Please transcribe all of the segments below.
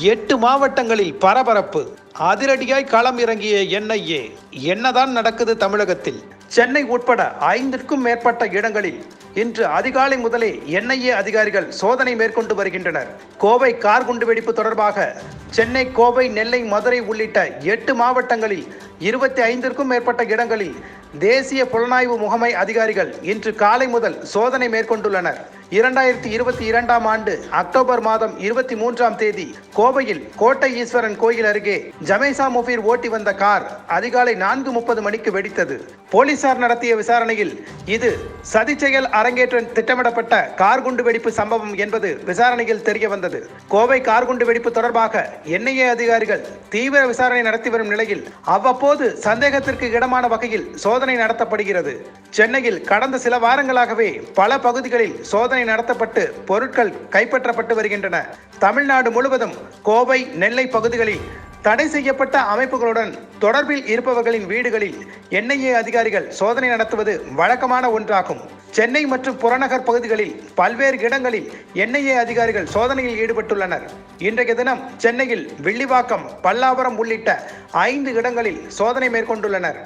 எட்டு மாவட்டங்களில் பரபரப்பு. அதிரடியாய் களம் இறங்கிய என்ஐஏ. என்னதான் நடக்குது தமிழகத்தில்? சென்னை உட்பட ஐந்திற்கும் மேற்பட்ட இடங்களில் இன்று அதிகாலை முதலே என்ஐஏ அதிகாரிகள் சோதனை மேற்கொண்டு வருகின்றனர். கோவை கார் குண்டுவெடிப்பு தொடர்பாக சென்னை கோவை நெல்லை மதுரை உள்ளிட்ட எட்டு மாவட்டங்களில் இருபத்தி ஐந்திற்கும் மேற்பட்ட இடங்களில் தேசிய புலனாய்வு முகமை அதிகாரிகள் இன்று காலை முதல் சோதனை மேற்கொண்டுள்ளனர். இரண்டாயிரத்தி இருபத்தி இரண்டாம் ஆண்டு அக்டோபர் மாதம் இருபத்தி மூன்றாம் தேதி கோவையில் கோட்டை ஈஸ்வரன் கோயில் அருகே ஜமேசா முஃபீர் ஓட்டி வந்த கார் அதிகாலை நான்கு முப்பது மணிக்கு வெடித்தது. போலீசார் நடத்திய விசாரணையில் இது சதி செயல் அரங்கேற்ற திட்டமிடப்பட்ட கார் குண்டு வெடிப்பு சம்பவம் என்பது விசாரணையில் தெரிய வந்தது. கோவை கார் குண்டு வெடிப்பு தொடர்பாக என்ஐஏ அதிகாரிகள் தீவிர விசாரணை நடத்தி வரும் நிலையில் அவ்வப்போது சந்தேகத்திற்கு இடமான வகையில் சோதனை நடத்தப்படுகிறது. சென்னையில் கடந்த சில வாரங்களாகவே பல பகுதிகளில் சோதனை நடத்தப்பட்டு பொருட்கள் கைப்பற்றப்பட்டு வருகின்றன. தமிழ்நாடு முழுவதும் கோவை நெல்லை பகுதிகளில் தடை செய்யப்பட்ட அமைப்புகளுடன் தொடர்பில் இருப்பவர்களின் வீடுகளில் என்ஐஏ அதிகாரிகள் சோதனை நடத்துவது வழக்கமான ஒன்றாகும். சென்னை மற்றும் புறநகர் பகுதிகளில் பல்வேறு இடங்களில் என்ஐஏ அதிகாரிகள் சோதனையில் ஈடுபட்டுள்ளனர். இன்றைய தினம் சென்னையில் வில்லிவாக்கம் பல்லாவரம் உள்ளிட்ட ஐந்து இடங்களில் சோதனை மேற்கொண்டுள்ளனர்.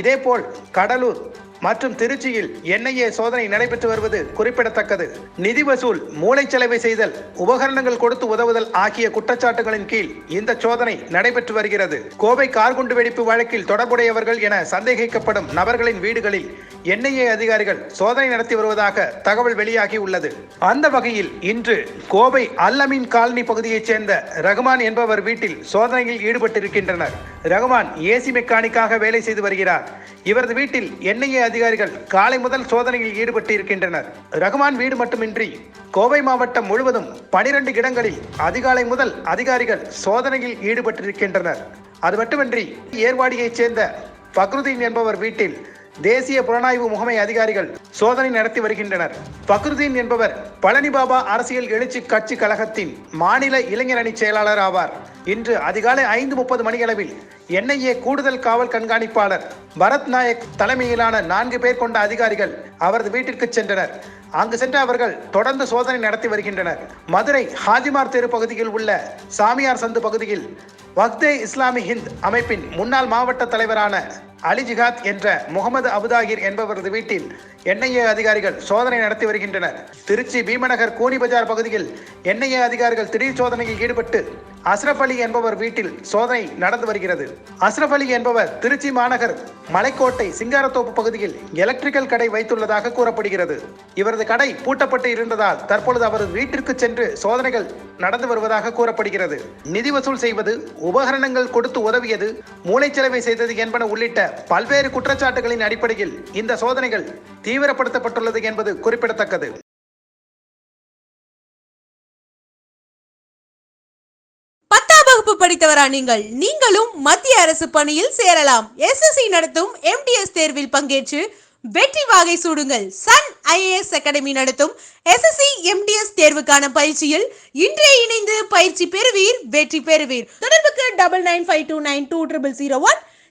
இதேபோல் கடலூர் மற்றும் திருச்சியில் என்ஐஏ சோதனை நடைபெற்று வருவது குறிப்பிடத்தக்கது. நிதி வசூல் மூளைச்சலவை செய்தல் உபகரணங்கள் கொடுத்து உதவுதல் ஆகிய குற்றச்சாட்டுகளின் கீழ் இந்த சோதனை நடைபெற்று வருகிறது. கோவை கார் குண்டு வெடிப்பு வழக்கில் தொடர்புடையவர்கள் என சந்தேகிக்கப்படும் நபர்களின் வீடுகளில் என்ஐஏ அதிகாரிகள் சோதனை நடத்தி வருவதாக தகவல் வெளியாகி உள்ளது. அந்த வகையில் இன்று கோவை அல்லமீன் காலனி பகுதியைச் சேர்ந்த ரகுமான் என்பவர் வீட்டில் சோதனையில் ஈடுபட்டிருக்கின்றனர். ரகுமான் ஏசி மெக்கானிக்காக வேலை செய்து வருகிறார். இவரது வீட்டில் என்ஐஏ அதிகாரிகள் காலை முதல் சோதனையில் ஈடுபட்டு இருக்கின்றனர் ரகுமான் வீடு மட்டுமின்றி கோவை மாவட்டம் முழுவதும் பனிரெண்டு இடங்களில் அதிகாலை முதல் அதிகாரிகள் சோதனையில் ஈடுபட்டிருக்கின்றனர். அது மட்டுமின்றி ஏர்வாடியைச் சேர்ந்த பக்ருதீன் என்பவர் வீட்டில் தேசிய புலனாய்வு முகமை அதிகாரிகள் சோதனை நடத்தி வருகின்றனர். பக்ருதீன் என்பவர் பழனி பாபா அரசியல் எழுச்சி கட்சி கழகத்தின் மாநில இளைஞர் அணி செயலாளர் ஆவார். இன்று அதிகாலை ஐந்து முப்பது மணியளவில் என்ஐஏ கூடுதல் காவல் கண்காணிப்பாளர் பரத் நாயக் தலைமையிலான நான்கு பேர் கொண்ட அதிகாரிகள் அவரது வீட்டிற்கு சென்றனர். அங்கு சென்ற அவர்கள் தொடர்ந்து சோதனை நடத்தி வருகின்றனர். மதுரை ஹாஜிமார் தெரு பகுதியில் உள்ள சாமியார் சந்து பகுதியில் வக்தே இஸ்லாமி ஹிந்த் அமைப்பின் முன்னாள் மாவட்ட தலைவரான அலி ஜிகாத் என்ற முகமது அபுதாகிர் என்பவரது வீட்டில் என்ஐஏ அதிகாரிகள் சோதனை நடத்தி வருகின்றனர். திருச்சி பீமநகர் கோனி பஜார் பகுதியில் என்ஐஏ அதிகாரிகள் திடீர் சோதனையில் ஈடுபட்டு அஸ்ரப் அலி என்பவர் வீட்டில் சோதனை நடந்து வருகிறது. அஸ்ரப் அலி என்பவர் திருச்சி மாநகர் மலைக்கோட்டை சிங்காரத்தோப்பு பகுதியில் எலக்ட்ரிக்கல் கடை வைத்துள்ளதாக கூறப்படுகிறது. இவரது கடை பூட்டப்பட்டு இருந்ததால் தற்பொழுது அவரது வீட்டிற்கு சென்று சோதனைகள் நடந்து வருவதாக கூறப்படுகிறது. நிதி வசூல் செய்வது உபகரணங்கள் கொடுத்து உதவியது மூளைச்சலவை செய்தது என்பன உள்ளிட்ட பல்வேறு குற்றச்சாட்டுகளின் அடிப்படையில் இந்த சோதனைகள் தீவிரப்படுத்தப்பட்டுள்ளது என்பது குறிப்பிடத்தக்கது. பத்தாம் வகுப்பு படித்தவரா நீங்கள்? நீங்களும் மத்திய அரசு பணியில் சேரலாம். எஸ்எஸ்சி நடத்தும் எம்டிஎஸ் தேர்வில் பங்கேற்று வெற்றி வாகை சூடுங்கள். சன் ஐஏஎஸ் அகாடமி நடத்தும் எஸ்எஸ்சி எம்டிஎஸ் தேர்வுக்கான பயிற்சியில் இன்றே இணைந்து பயிற்சி பெறுவீர் வெற்றி பெறுவீர். தொடர்புக்கு double nine five two nine two triple zero one